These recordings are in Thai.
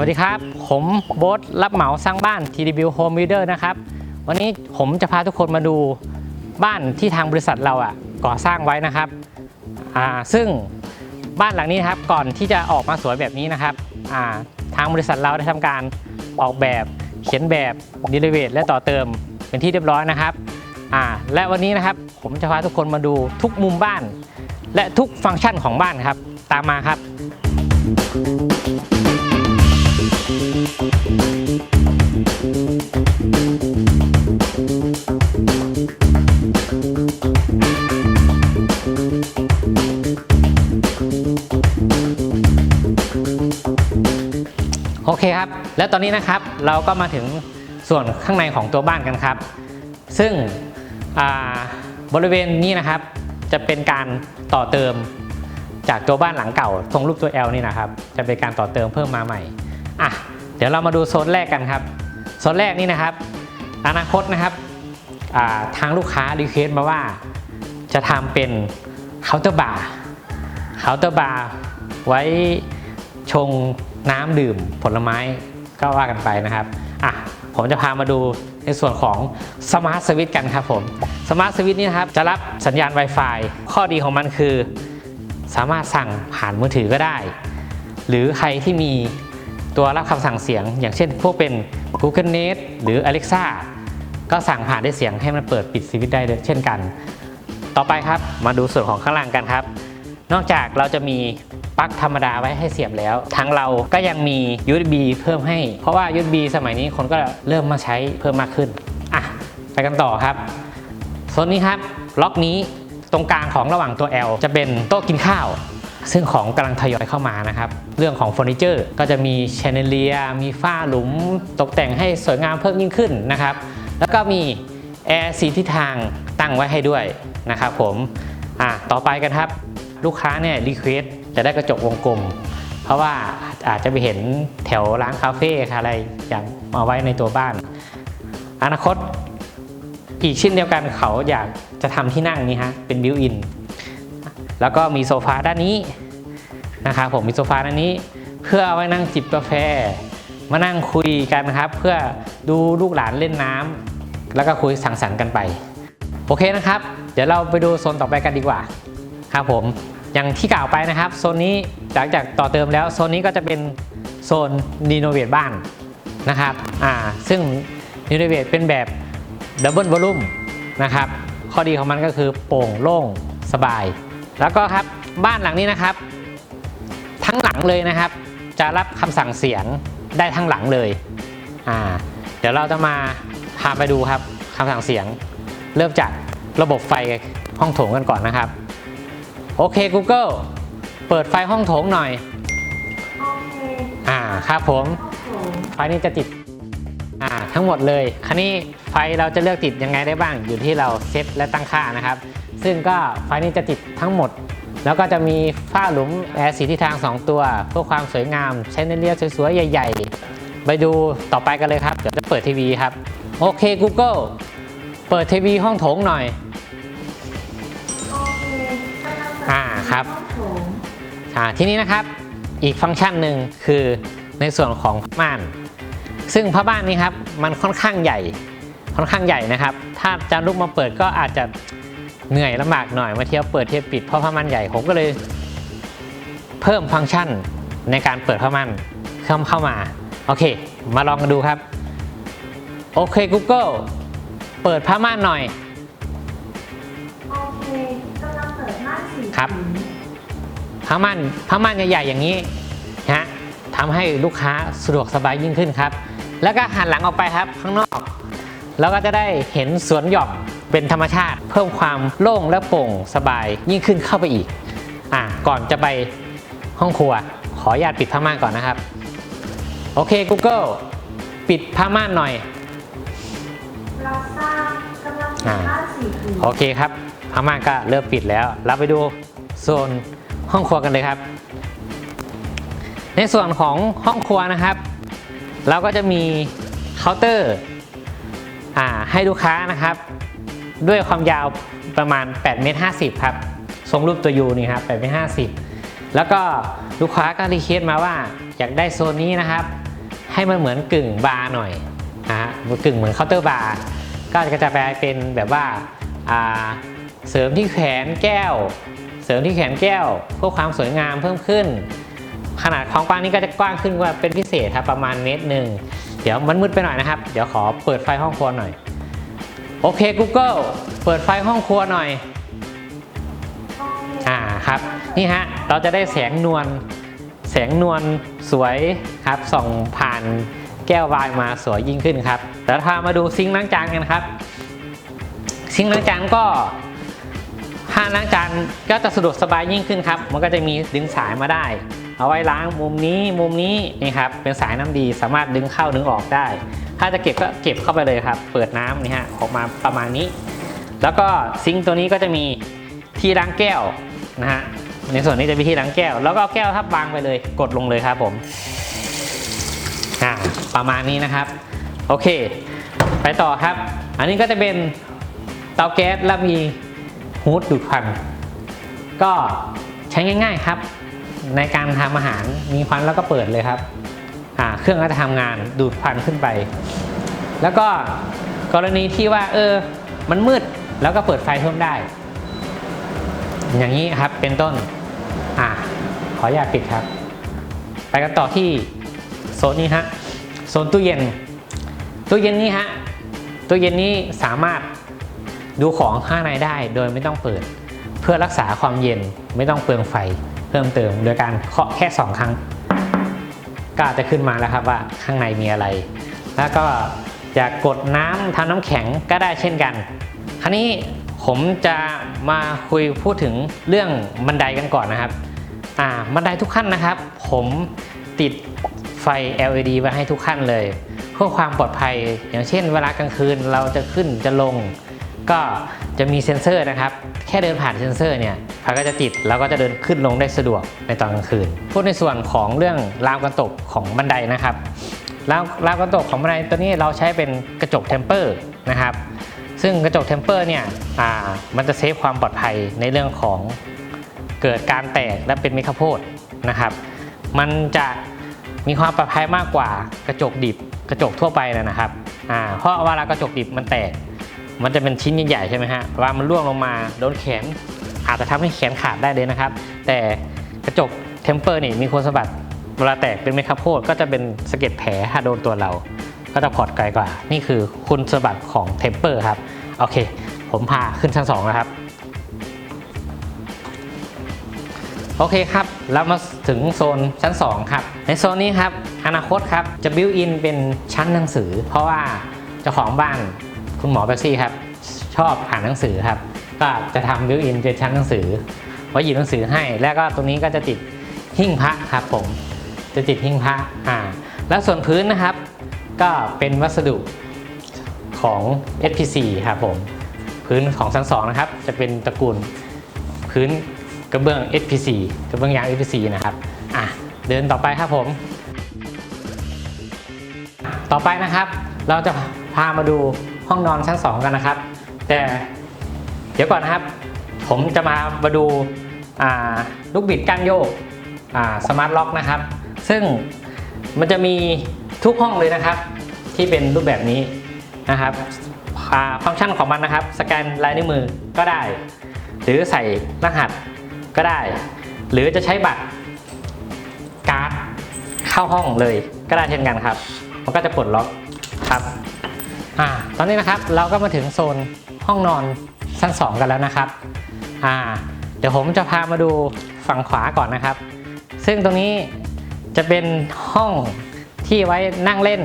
วัสดีครับ ผมโบ๊ทรับเหมาสร้างบ้าน TW Home Builder นะครับ วันนี้ผมจะพาทุกคนมาดูบ้านที่ทางบริษัทเราอะก่อสร้างไว้นะครับอ่าซึ่งบ้านหลังนี้นะครับก่อนที่จะออกมาสวยแบบนี้นะครับอ่าทางบริษัทเราได้ทำการออกแบบเขียนแบบดีลิเวทและต่อเติมเป็นที่เรียบร้อยนะครับอ่าและวันนี้นะครับผมจะพาทุกคนมาดูทุกมุมบ้าน และทุกฟังก์ชันของบ้านครับ ตามมาครับ โอเคครับ แล้วตอนนี้นะครับเราก็มาถึงส่วนข้างในของตัวบ้านกันครับ ซึ่งบริเวณนี้นะครับ จะเป็นการต่อเติมจากตัวบ้านหลังเก่า ทรงรูปตัว L นี่นะครับ จะเป็นการต่อเติมเพิ่มมาใหม่ อะเดี๋ยวเรามาดูโซนแรกกันครับโซนแรกนี่นะครับ อนาคตนะครับทางลูกค้ารีเควสมาว่าจะทำเป็นเคาน์เตอร์บาร์เคาน์เตอร์บาร์ไว้ชงน้ำดื่มผลไม้ก็ว่ากันไปนะครับอะผมจะพามาดูในส่วนของสมาร์ทสวิตกันครับผมสมาร์ทสวิตนี่นะครับจะรับสัญญาณ Wi-Fi ข้อดีของมันคือ สามารถสั่งผ่านมือถือก็ได้ หรือใครที่มี ตัวรับคำสั่งเสียง อย่างเช่นพวกเป็น Google Nest หรือ Alexa ก็สั่งผ่านด้วยเสียงให้มันเปิดปิดสวิตช์ได้เช่นกัน ต่อไปครับมาดูส่วนของข้างล่างกันครับ นอกจากเราจะมีปลั๊กธรรมดาไว้ให้เสียบแล้ว ทางเราก็ยังมี USB เพิ่มให้ เพราะว่า USB สมัยนี้คนก็เริ่มมาใช้เพิ่มมากขึ้นอะไปกันต่อครับโซนนี้ครับล็อกนี้ตรงกลางของระหว่างตัว L จะเป็นโต๊ะกินข้าว ซึ่งของกำลังทยอยเข้ามานะครับ เรื่องของเฟอร์นิเจอร์ก็จะมีแชนเดเลียมีฝ้าหลุม ตกแต่งให้สวยงามเพิ่มยิ่งขึ้นนะครับ แล้วก็มีแอร์สีทิศทางตั้งไว้ให้ด้วยนะครับผมอะต่อไปกันครับ ลูกค้าเนี่ยรีเควสจะได้กระจกวงกลม เพราะว่าอาจจะไปเห็นแถวร้านคาเฟ่อะไรอย่างมาไว้ในตัวบ้าน อนาคตอีกเช่นเดียวกันเขาอยากจะทำที่นั่งนี้ฮะเป็นบิวอิน แล้วก็มีโซฟาด้านนี้นะครับผมมีโซฟาด้านนี้ เพื่อเอาไว้นั่งจิบกาแฟ มานั่งคุยกันครับ เพื่อดูลูกหลานเล่นน้ำแล้วก็คุยสังสรรค์กันไป โอเคนะครับ เดี๋ยวเราไปดูโซนต่อไปกันดีกว่าครับผมอย่างที่กล่าวไปนะครับโซนนี้หลังจากต่อเติมแล้วโซนนี้ก็จะเป็นโซนรีโนเวทบ้านนะครับอ่าซึ่งรีโนเวทเป็นแบบดับเบิลวอลลุ่มนะครับข้อดีของมันก็คือโปร่งโล่งสบาย แล้วก็ครับบ้านหลังนี้นะครับ ทั้งหลังเลยนะครับ จะรับคำสั่งเสียงได้ทั้งหลังเลยอ่าเดี๋ยวเราจะมาพาไปดูครับคำสั่งเสียง เริ่มจากระบบไฟห้องโถงกันก่อนนะครับโอเค Google เปิดไฟห้องโถงหน่อยโอเคอ่าครับผมผมไฟนี้จะติดอ่าทั้งหมดเลยคันนี้ไฟเราจะเลือกติดยังไงได้บ้างอยู่ที่เราเซตและตั้งค่านะครับ ซึ่งก็ไฟนี้จะติดทั้งหมด แล้วก็จะมีฝ้าหลุมแอร์สีทิศทาง 2 ตัว เพื่อความสวยงาม ใช้เนื้อเรียสวยๆ ใหญ่ ๆ ไปดูต่อไปกันเลยครับ เดี๋ยวจะเปิดทีวีครับ โอเค Google เปิดทีวีห้องโถงหน่อยโอเคกำลังจะอ่าครับผมอ่าทีนี้นะครับอีกฟังก์ชันหนึ่งคือในส่วนของผ้าม่าน ซึ่งผ้าม่านนี้ครับมันค่อนข้างใหญ่ค่อนข้างใหญ่นะครับ ถ้าจะลุกมาเปิดก็อาจจะ เหนื่อยลำบากหน่อยมาเที่ยวเปิดเที่ยวปิดเพราะผ้าม่านใหญ่ผมก็เลยเพิ่มฟังก์ชันในการเปิดผ้าม่านเข้าเข้ามา โอเค มาลองกันดูครับ โอเค Google เปิดผ้าม่านหน่อย โอเคกำลังเปิดม่านสีครับ ผ้าม่านผ้าม่านใหญ่ๆอย่างนี้นะฮะทำให้ลูกค้าสะดวกสบายยิ่งขึ้นครับ แล้วก็หันหลังออกไปครับข้างนอก แล้วก็จะได้เห็นสวนหย่อม เป็นธรรมชาติ เพิ่มความโล่งและโปร่งสบายยิ่งขึ้นเข้าไปอีกอะก่อนจะไปห้องครัว ขออนุญาตปิดผ้าม่านก่อนนะครับ โอเค Google ปิดผ้าม่านหน่อยรับทราบกำลังเปิอ่าดม่านสีผิวโอเคครับผ้าม่านก็เริ่มปิดแล้ว เราไปดูโซนห้องครัวกันเลยครับ ในส่วนของห้องครัวนะครับ เราก็จะมีเคาน์เตอร์อ่าให้ลูกค้านะครับ ด้วยความยาวประมาณ8เมตร50ครับทรงรูปตัวยูนี่ครับ8เมตร50 แล้วก็ลูกค้าก็รีเควสต์มาว่าอยากได้โซนนี้นะครับ ให้มันเหมือนกึ่งบาร์หน่อยนะฮะกึ่งเหมือนเคาน์เตอร์บาร์ก็จะแปลเป็นแบบว่าอ่าเสริมที่แขนแก้ว เสริมที่แขนแก้วเพื่อความสวยงามเพิ่มขึ้น ขนาดของกว้างนี้ก็จะกว้างขึ้นกว่าเป็นพิเศษครับประมาณเมตรหนึ่งเดี๋ยวมันมืดไปหน่อยนะครับ เดี๋ยวขอเปิดไฟห้องครัวหน่อย โอเค Google เปิดไฟห้องครัวหน่อยโอเคอ่าครับ นี่ฮะ เราจะได้แสงนวล แสงนวลสวยครับ ส่องผ่านแก้ววายมาสวยยิ่งขึ้นครับ แล้วพามาดูซิงค์ล้างจานกันครับ ซิงค์ล้างจานก็ถ้าล้างจานก็จะสะดวกสบายยิ่งขึ้นครับ มันก็จะมีดึงสายมาได้ เอาไว้ล้างมุมนี้มุมนี้นี่ครับ เป็นสายน้ำดีสามารถดึงเข้าดึงออกได้ ถ้าจะเก็บก็เก็บเข้าไปเลยครับ เปิดน้ำนี่ฮะออกมาประมาณนี้ แล้วก็ซิงค์ตัวนี้ก็จะมีที่ล้างแก้วนะฮะในส่วนนี้จะมีที่ล้างแก้ว แล้วก็เอาแก้วทับวางไปเลย กดลงเลยครับผมอ่าประมาณนี้นะครับโอเค ไปต่อครับ อันนี้ก็จะเป็นเตาแก๊สแล้วมีฮูดดูดควันก็ใช้ง่าย ๆครับ ในการทำอาหารมีควันแล้วก็เปิดเลยครับ เครื่องก็จะทำงานดูดควันขึ้นไป แล้วก็กรณีที่ว่าเออมันมืดแล้วก็เปิดไฟเพิ่มได้ อย่างนี้ครับเป็นต้นอ่าขออนุญาตปิดครับ ไปกันต่อที่โซนนี้ฮะโซนตู้เย็น ตู้เย็นนี้ฮะตู้เย็นนี้สามารถดูของข้างในได้โดยไม่ต้องเปิด เพื่อรักษาความเย็นไม่ต้องเปลืองไฟเพิ่มเติมโดยการเคาะแค่ 2 ครั้ง ก็จะขึ้นมาแล้วครับว่าข้างในมีอะไร แล้วก็จะกดน้ำทำน้ำแข็งก็ได้เช่นกัน คราวนี้ผมจะมาคุยพูดถึงเรื่องบันไดกันก่อนนะครับ อ่าบันไดทุกขั้นนะครับ ผมติดไฟ LED ไว้ให้ทุกขั้นเลย เพื่อความปลอดภัย อย่างเช่น เวลากลางคืนเราจะขึ้นจะลง ก็จะมีเซ็นเซอร์นะครับ แค่เดินผ่านเซ็นเซอร์เนี่ยไฟก็จะติดแล้วก็จะเดินขึ้นลงได้สะดวกในตอนกลางคืน พูดในส่วนของเรื่องราวกันตกของบันไดนะครับราวราวกันตกของบันไดตัวนี้เราใช้เป็นกระจกเทมเปอร์นะครับ ซึ่งกระจกเทมเปอร์เนี่ยมันจะเซฟความปลอดภัยในเรื่องของเกิดการแตกและเป็นเมฆโพดนะครับ มันจะมีความปลอดภัยมากกว่ากระจกดิบกระจกทั่วไปนะครับเพราะเวลากระจกดิบมันแตก มันจะเป็นชิ้นใหญ่ๆใช่ไหมฮะเวลามันร่วงลงมาโดนแขน อาจจะทำให้แขนขาดได้เลยนะครับ แต่กระจกเทมเปอร์นี่มีคุณสมบัติเวลาแตกเป็นเมคาโพดก็จะเป็นสะเก็ดแผลถ้าโดนตัวเรา ก็จะพอดไกลกว่า นี่คือคุณสมบัติของเทมเปอร์ครับ โอเค ผมพาขึ้นชั้นสองนะครับ โอเคครับเรามาถึงโซนชั้น 2 ครับ ในโซนนี้ครับ อนาคตครับ จะบิวอินเป็นชั้นหนังสือ เพราะว่าเจ้าของบ้าน คุณหมอเบปซี่ครับชอบอ่านหนังสือครับ ก็จะทำบิวอินเป็นชั้นหนังสือไว้หยิบหนังสือให้ แล้วก็ตรงนี้ก็จะติดหิ้งพระครับผมจะติดหิ้งพระอ่าแล้วส่วนพื้นนะครับ ก็เป็นวัสดุของ SPC ครับผมพื้นของชั้นสองนะครับ จะเป็นตระกูลพื้นกระเบื้อง SPC กระเบื้องยาง SPC นะครับอะเดินต่อไปครับผม ต่อไปนะครับ เราจะพามาดู ห้องนอนชั้น 2 กันนะครับ แต่เดี๋ยวก่อนนะครับ ผมจะมามาดูาลูกบิดก้านโยกสมาร์ทล็อกนะครับ ซึ่งมันจะมีทุกห้องเลยนะครับ ที่เป็นรูปแบบนี้นะครับฟังก์ชันของมันนะครับ สแกนลายนิ้วมือก็ได้ หรือใส่รหัสก็ได้ หรือจะใช้บัตรการ์ดเข้าห้องเลยก็ได้เช่นกันครับ มันก็จะปลดล็อกครับ อ่าตอนนี้นะครับเราก็มาถึงโซนห้องนอนชั้น 2 กันแล้วนะครับอ่าเดี๋ยวผมจะพามาดูฝั่งขวาก่อนนะครับ ซึ่งตรงนี้จะเป็นห้องที่ไว้นั่งเล่น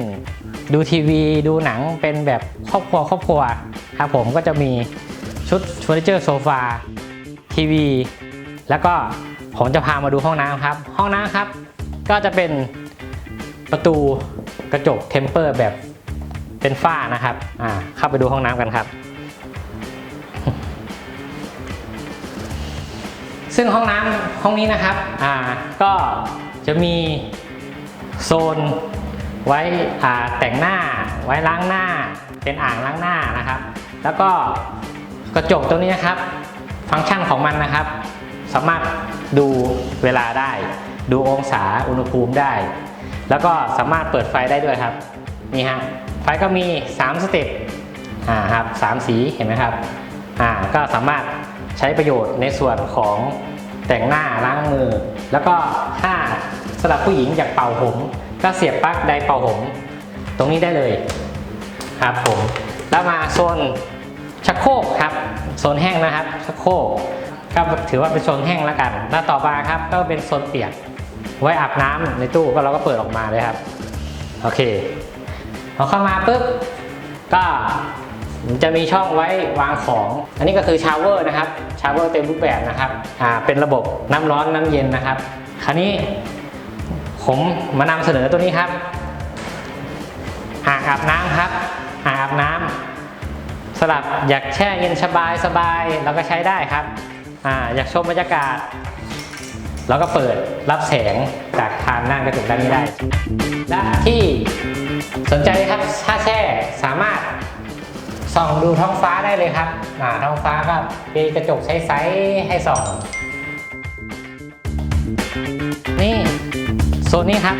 ดูทีวีดูหนังเป็นแบบครอบครัวครอบครัวครับผมก็จะมีชุดเฟอร์นิเจอร์โซฟาทีวี แล้วก็ผมจะพามาดูห้องน้ำครับ ห้องน้ำครับ ก็จะเป็นประตูกระจกเทมเปอร์แบบ เป็นฝ้านะครับ อ่า เข้าไปดูห้องน้ำกันครับ ซึ่งห้องน้ำห้องนี้นะครับ อ่า ก็จะมีโซนไว้อ่าแต่งหน้า ไว้ล้างหน้า เป็นอ่างล้างหน้านะครับ แล้วก็กระจกตัวนี้นะครับ ฟังก์ชันของมันนะครับ สามารถดูเวลาได้ ดูองศาอุณหภูมิได้ แล้วก็สามารถเปิดไฟได้ด้วยครับ นี่ฮะ ไฟก็มี 3 สเต็ปอ่าครับสามสีเห็นไหมครับอ่าก็สามารถใช้ประโยชน์ในส่วนของแต่งหน้าล้างมือ แล้วก็ถ้าสำหรับผู้หญิงอยากเป่าผม ก็เสียบปลั๊กไดเป่าผม ตรงนี้ได้เลยครับผมแล้วมาโซนชักโครกครับโซนแห้งนะครับชักโครกก็ถือว่าเป็นโซนแห้งแล้วกันแล้วต่อมาครับก็เป็นโซนเปียก ไว้อาบน้ำในตู้ก็เราก็เปิดออกมาเลยครับ โอเค พอเข้ามาปุ๊บก็จะมีช่องไว้วางของ อันนี้ก็คือชาวเวอร์นะครับ ชาวเวอร์เต็มรูปแบบนะครับ อ่า เป็นระบบน้ำร้อนน้ำเย็นนะครับ คราวนี้ผมมานำเสนอตัวนี้ครับ อ่างอาบน้ำครับ อ่างอาบน้ำสลับอยากแช่เย็นสบายสบายเราก็ใช้ได้ครับ อ่า อยากชมบรรยากาศ เราก็เปิดรับแสงจากทางหน้ากระจกด้านนี้ได้ และที่ สนใจครับถ้าแช่สามารถส่องดูท้องฟ้าได้เลยครับท้องฟ้าก็มีกระจกใสๆให้ส่อง นี่โซนนี้ครับ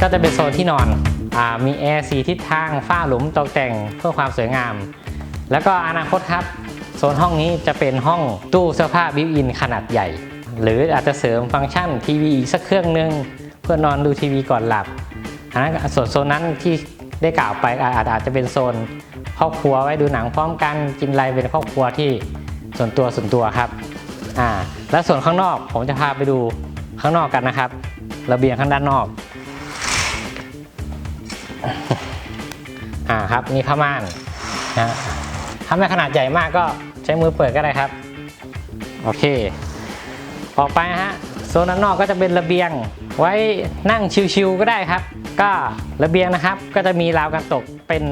ก็จะเป็นโซนที่นอนอมีแอร์สีทิศทางฝ้าหลุมตกแต่งเพื่อความสวยงาม แล้วก็อนาคตครับ โซนห้องนี้จะเป็นห้องตู้เสื้อผ้าบิวอินขนาดใหญ่ หรืออาจจะเสริมฟังก์ชันทีวีอีกสักเครื่องหนึง เพื่อนอนดูทีวีก่อนหลับอันนั้นส่วนโซนนั้นที่ ได้กล่าวไปอาจอาจจะเป็นโซนครอบครัวไว้ดูหนังพร้อมกันกินอะไรเป็นครอบครัวที่ส่วนตัวส่วนตัวครับอ่าแล้วส่วนข้างนอกผมจะพาไปดูข้างนอกกันนะครับระเบียงข้างด้านนอกอ่าครับนี่ผ้าม่านนะถ้าไม่ขนาดใหญ่มากก็ใช้มือเปิดก็ได้ครับ โอเค ออกไปนะฮะโซนด้านนอกก็จะเป็นระเบียง ไว้นั่งชิวๆก็ได้ครับ ก็ระเบียงนะครับก็จะมีราวกันตกเป็น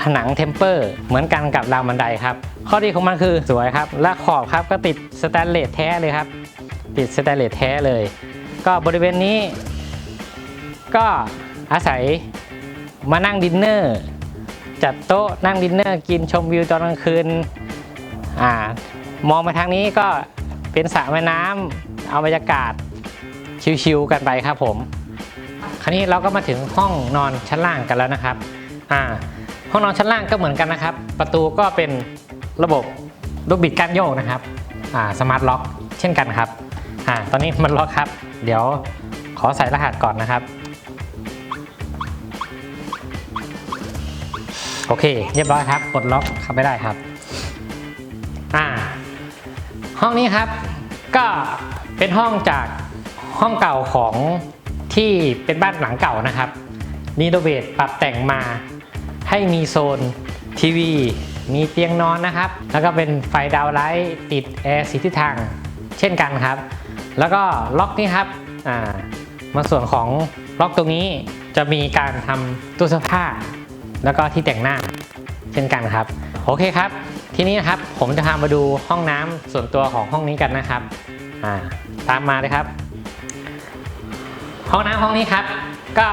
ผนังเทมเปอร์เหมือนกันกับราวบันไดครับ ข้อดีของมันคือสวยครับ และขอบครับก็ติดสแตนเลสแท้เลยครับ ติดสแตนเลสแท้เลย ก็บริเวณนี้ ก็อาศัยมานั่งดินเนอร์จัดโต๊ะนั่งดินเนอร์กินชมวิวตอนกลางคืนอ่ามองไปทางนี้ก็เป็นสระแม่น้ำเอาบรรยากาศ ชิวๆกันไปครับผม คราวนี้เราก็มาถึงห้องนอนชั้นล่างกันแล้วนะครับอ่าห้องนอนชั้นล่างก็เหมือนกันนะครับ ประตูก็เป็นระบบลูกบิดก้านโยกนะครับอ่าสมาร์ทล็อกเช่นกันครับอ่าตอนนี้มันล็อกครับ เดี๋ยวขอใส่รหัสก่อนนะครับ โอเค เรียบร้อยครับกดล็อกเข้าไปได้ครับอ่าห้องนี้ครับ ก็เป็นห้องจาก ห้องเก่าของที่เป็นบ้านหลังเก่านะครับรีโนเวทปรับแต่งมา ให้มีโซนทีวี มีเตียงนอนนะครับ แล้วก็เป็นไฟดาวน์ไลท์ติดแอร์สีทิศทางเช่นกันครับ แล้วก็ล็อกนี่ครับอ่ามาส่วนของล็อกตรงนี้จะมีการทำตู้เสื้อผ้า แล้วก็ที่แต่งหน้าเช่นกันครับ โอเคครับ ทีนี้นะครับผมจะพามาดูห้องน้ำส่วนตัวของห้องนี้กันนะครับอ่าตามมาเลยครับ ห้องน้ำห้องนี้ครับ ก็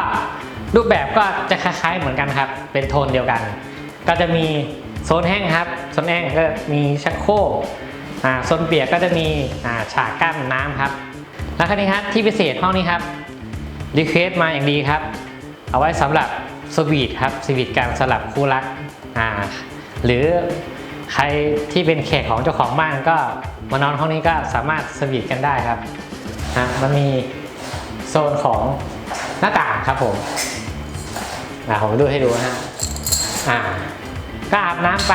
รูปแบบก็จะคล้ายๆเหมือนกันครับ เป็นโทนเดียวกัน ก็จะมีโซนแห้งครับโซนแห้งก็มีชักโครกโซนเปียกก็จะมีฉากกั้นน้ำครับ แล้วคราวนี้ครับที่พิเศษห้องนี้ครับรีเควสมาอย่างดีครับ เอาไว้สำหรับสวีทครับสวีทการสลับคู่รักอ่าหรือใครที่เป็นแขกของเจ้าของบ้านก็มานอนห้องนี้ก็สามารถสวีทกันได้ครับอะมันมี ซนของหน้าต่างครับผมอะผมดูให้ดูนะฮะอ่าก็อาบน้ำไป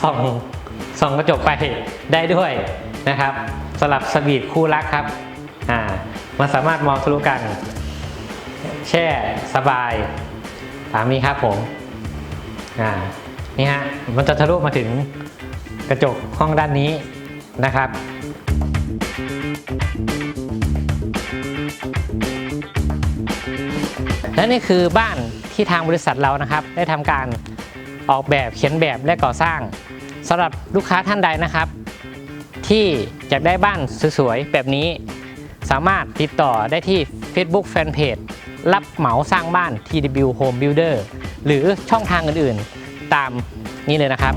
ส่องส่องกระจกไปได้ด้วยนะครับสลับสวีทคู่รักครับอ่ามันสามารถมองทะลุกัน แช่สบายตามนี้ครับผมอ่านี่ฮะมันจะทะลุมาถึงกระจกห้องด้านนี้นะครับ และนี่คือบ้านที่ทางบริษัทเรานะครับ ได้ทำการออกแบบเขียนแบบและก่อสร้างสำหรับลูกค้าท่านใดนะครับ ที่อยากได้บ้านสวยๆแบบนี้ สามารถติดต่อได้ที่ Facebook Fanpage รับเหมาสร้างบ้าน TW Home Builder หรือช่องทางอื่นๆ ตามนี้เลยนะครับ